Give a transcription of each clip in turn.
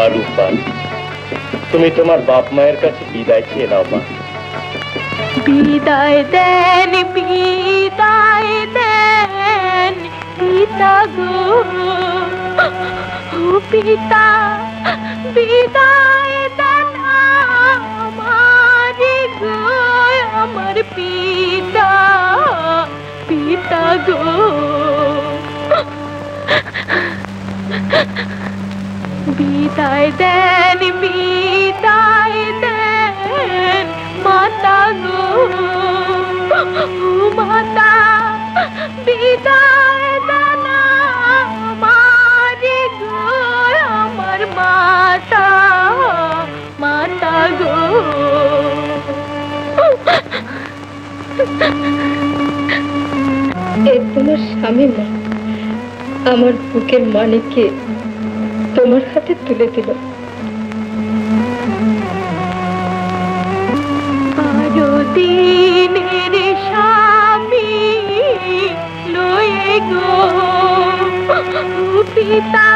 মা রূপা তুমি তোমার বাপ মায়ের কাছে বিদায় চেয়ে নাও, মা। বিদায় দেন বিদায় দেন, পিতা গো। পিতা, বিদায় দেন আমার গো, আমার পিতা পিতা গো। বিদায় দেন বিদায় দেন, মাতা গো মাতা বিদায় দেন আমার গো, আমার মাতা মাতা গো। এ তোমার স্বামী আমার বুকের মানিককে তোমার হাতে তুলে দিল। স্বামী গো। পিতা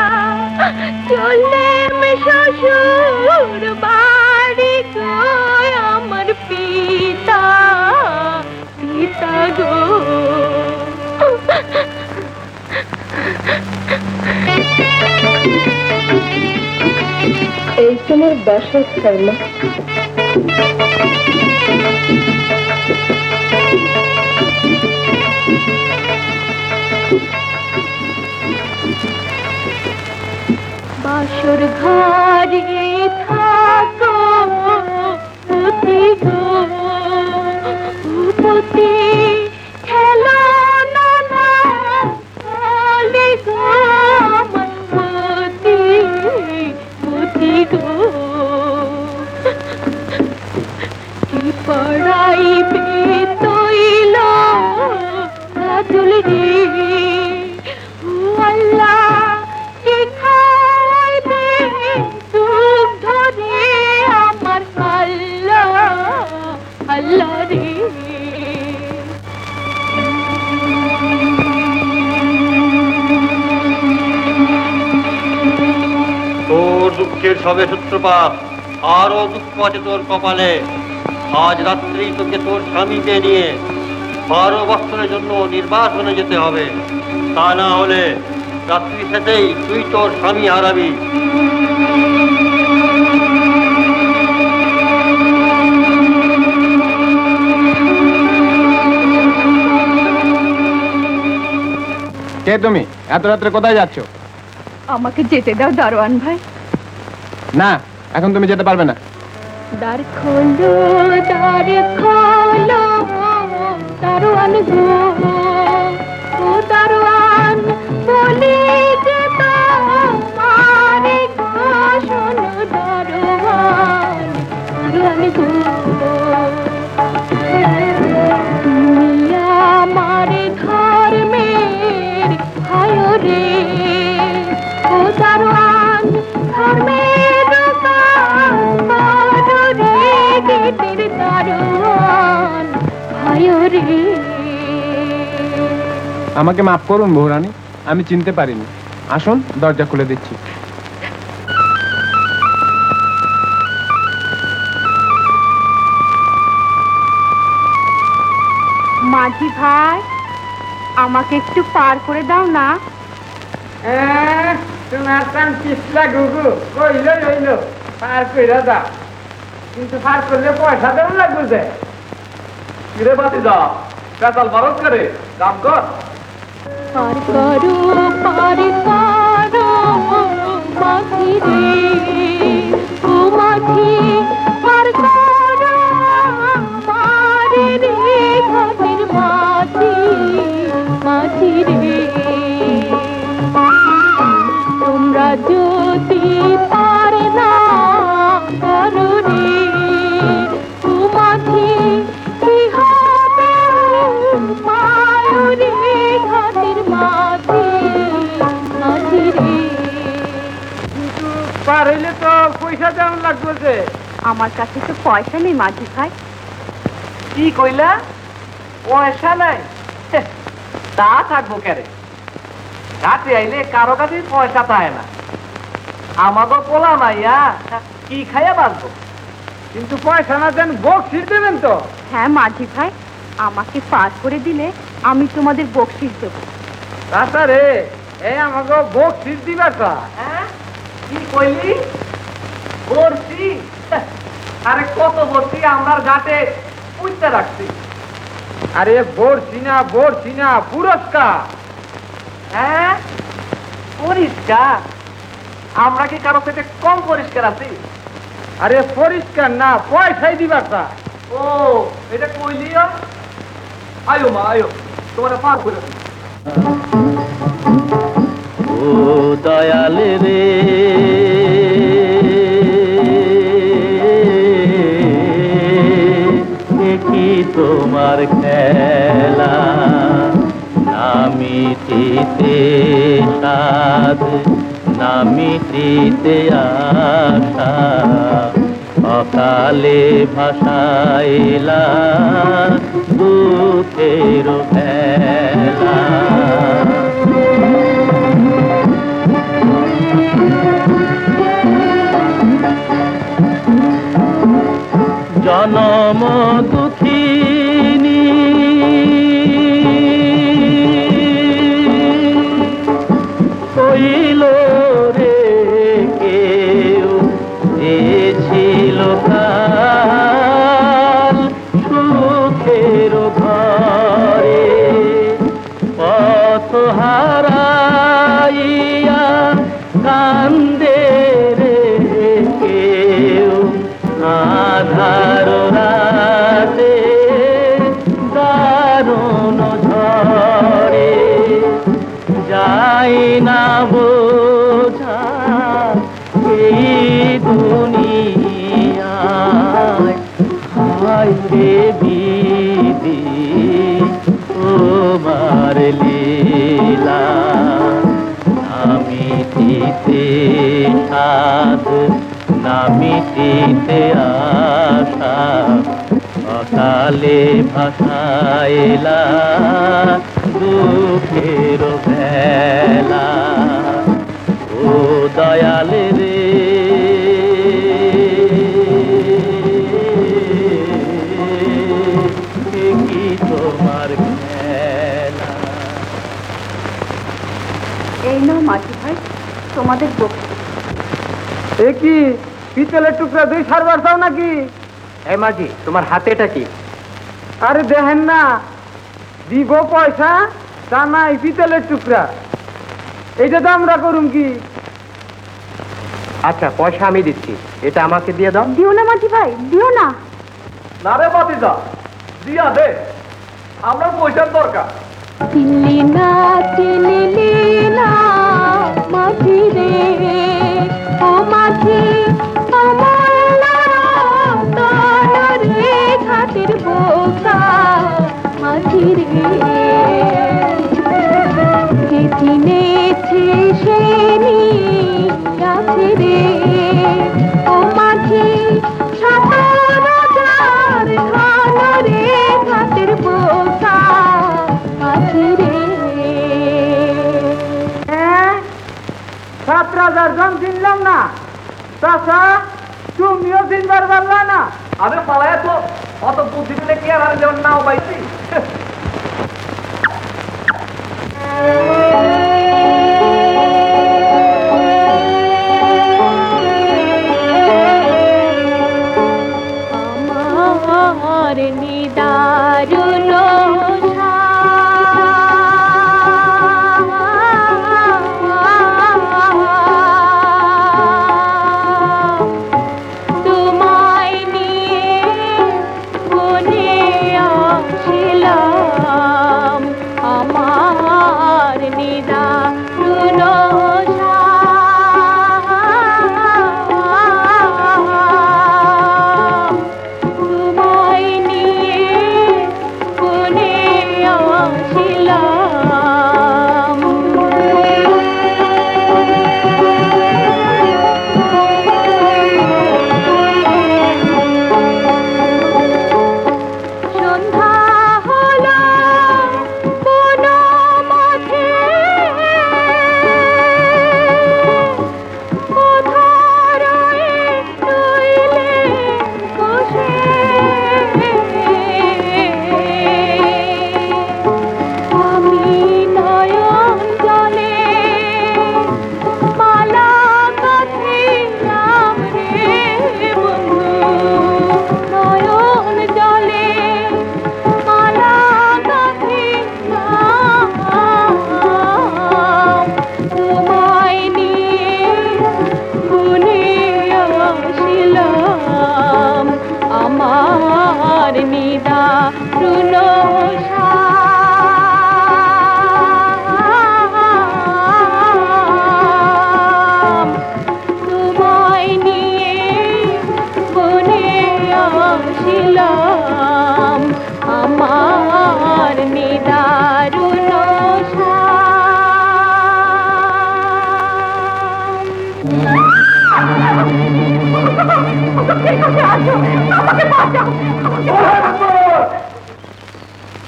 চললেম শ্বশুর বাড়ি গো আমার পিতা পিতা গো। এই তোমার বাসর ঘর মা বাসর ঘরে থাকো। সবে সূত্রপাত। আরও দুঃখ আছে তোর কপালে। আজ রাত্রি তোকে তোর স্বামীকে নিয়ে বারো বছরের জন্য নির্বাসনে যেতে হবে। তা না হলে রাত্রি শেষেই তুই তোর স্বামী হারাবি। কে তুমি? এত রাত্রে কোথায় যাচ্ছ? আমাকে যেতে দাও দারোয়ান ভাই। না এখন তুমি যেতে পারবে না। দ্বার খোলো দ্বার খোলো আমাকে মাফ করুন বৌরানী আমি চিনতে পারিনি। আসুন দরজা খুলে দিচ্ছি। মাঝি ভাই আমাকে একটু পার করে দাও না। তোমার কান পিছলা গুগু কইল রইল পার কইরা কিন্তু পার করলে পয়সা দেওয়া লাগবে যে। কিরে বাতি যা পেতাল বারত করে দাম কর পার করো পার করো মাঝি রে ও মাঝি পার করো। আমার কাছে তো পয়সা নেই মাঝি ভাই। কি কইলা? পয়সা নাই? তা থাকব কেরে? ঘাটে আইলে কারও কাছে পয়সা পায় না। আমাদের পোলা মাইয়া কি খাইয়া বাঁচবো? কিন্তু পয়সা না দেন বকশিস দেবেন তো? হ্যাঁ মাঝি ভাই আমাকে পার করে দিলে আমি তোমাদের বকশিস দেবো। আচ্ছা রে এই আমাকে বকশিস দিবার তা হ্যাঁ কি কইলি? হেহ, আরে কত বর্ষি আমার ঘাটে পুঁততে রাখছি। আরে বর্ষি না বর্ষি না পুরস্কার। হ্যাঁ? পরিষ্কার। আমরা কি কারও থেকে কম পরিষ্কার আছি? আরে পরিষ্কার না পয়সাই দিবার তা। ও এটা কইলি আয়ো মা আয়ো তোমার পার করে ও দয়াল রে। খেলা নামিটিতে সাধ নামিটিতে আশা। অকালে ভাসাইলা দুঃখের ভেলা জনম দুঃখিনী বিধি তোমার লীলা। নামিটিতে সাধ নামিটিতে আশা। অকালে ভাসাইলা দুঃখের ও দয়াল তোমাদের এ কি? পিতলের টুকরা দুই সারবার চাও নাকি? এই মাঝি তোমার হাতে এটা কি? আরে দেখেন না দিব পয়সা তা নাই পিতলের টুকরা। এইটা তো আমরা করুম কি? আচ্ছা পয়সা আমি দিচ্ছি এটা আমাকে দিয়ে দাও। দিও না মাঝি ভাই দিও না। না রে বাতিজা দিয়া দে আমরা পয়সার দরকার। চিনলি না চিনলি না। সাত রাজার জন চিনলাম না চাষা তুমিও চিনবার পারলা না আরে পালায় তো অত বুদ্ধি দিলে কি আর আর যেমন নাও পাইছি আমার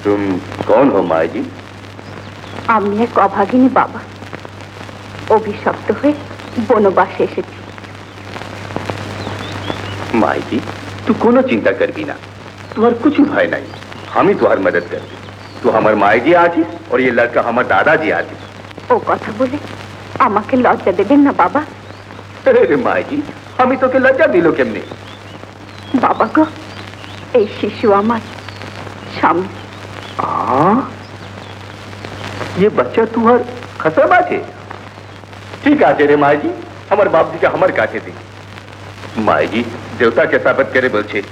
तुम कौन हो माँ जी আমি এক অভাগিনী বাবা অভিশপ্ত হয়ে বনবাসে এসেছি माई जी तू कोनो चिंता कर भी ना तुम्हार कुछ भय नहीं हम ही तुम्हार मदद कर तू हमार माई जी आज और ये लड़का हमार दादाजी आज ও কথা বলে আমাকে লজ্জা দেবেন না বাবা अरे माई जी हम ही तो के लज्जा दिलो केमने বাবা গো এই শিশু আমার স্বামী हाँ हाँ? ये बच्चा तुहर खसरबा छे ठीक आचे रे माई जी हमार बाप जी का हमर काटे दी माई जी देवता के साबत करे बोल छे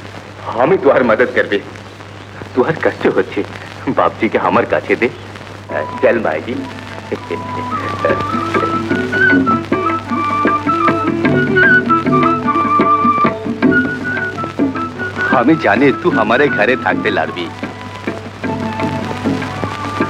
हम ही तुहर तो मदद कर करबे तुहर तो कष्ट हो छे बाप जी के हमर काटे दे। चल माई जी हमें जाने तू हमारे घरे थाकते लाड़बी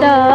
दा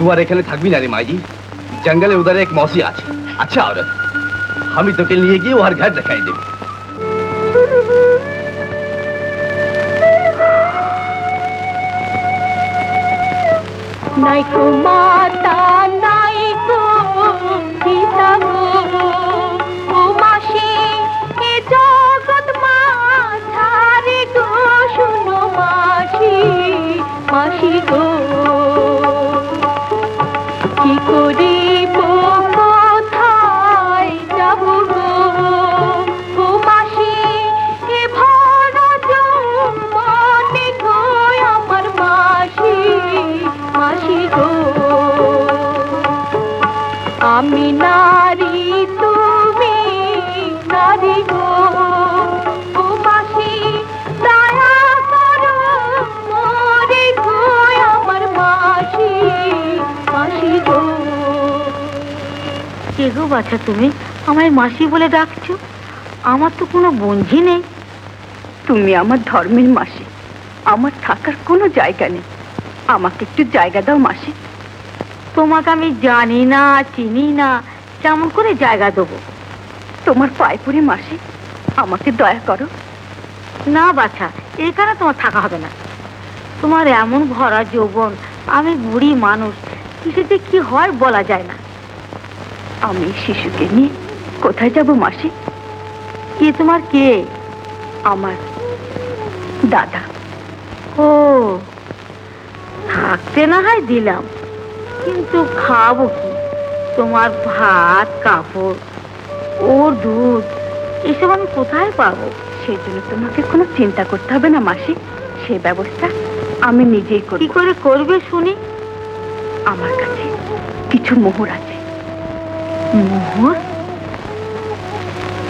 তোমার এখানে থাকবি না রে মাইজি জঙ্গলে উধারে এক মৌসি আছে আচ্ছা औरत আমি তোকে নিয়ে গিয়ে ওর ঘর দেখাই দেবে নাইকো বাছা তুমি আমায় মাসি বলে ডাকছো? আমার তো কোনো বঞ্ঝি নেই। তুমি আমার ধর্মের মাসি। আমার থাকার কোনো জায়গা নেই। আমাকে একটু জায়গা দাও মাসি। তোমাকে আমি জানি না চিনি না কেমন করে জায়গা দেবো? তোমার পায়ে পড়ে মাসি আমাকে দয়া করো। না বাছা এখানে তোমার থাকা হবে না। তোমার এমন ভরা যৌবন আমি বুড়ি মানুষ কিছুতে কি হয় বলা যায় না। আমি শিশুকে নিয়ে কোথায় যাব, মাসি? কে তোমার কে? আমার দাদা। ও, থাকতে না হয় দিলাম, কিন্তু খাব কি? তোমার ভাত, কাপড়, ওর দুধ, এসব আমি কোথায় পাবো? সেই জন্য তোমাকে কোনো চিন্তা করতে হবে না, মাসি। সেই ব্যবস্থা আমি নিজেই করি করে করবে শুনি? আমার কাছে কিছু মোহর আছে। মোহর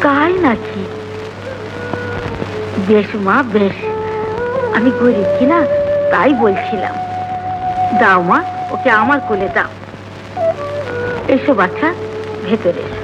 কাই নাকি? বেশ মা, বেশ। আমি গরিব কিনা তাই বলছিলাম। দাও মা, ওকে আমার কোলে দাও। এসো বাচ্চা ভেতরে এসো।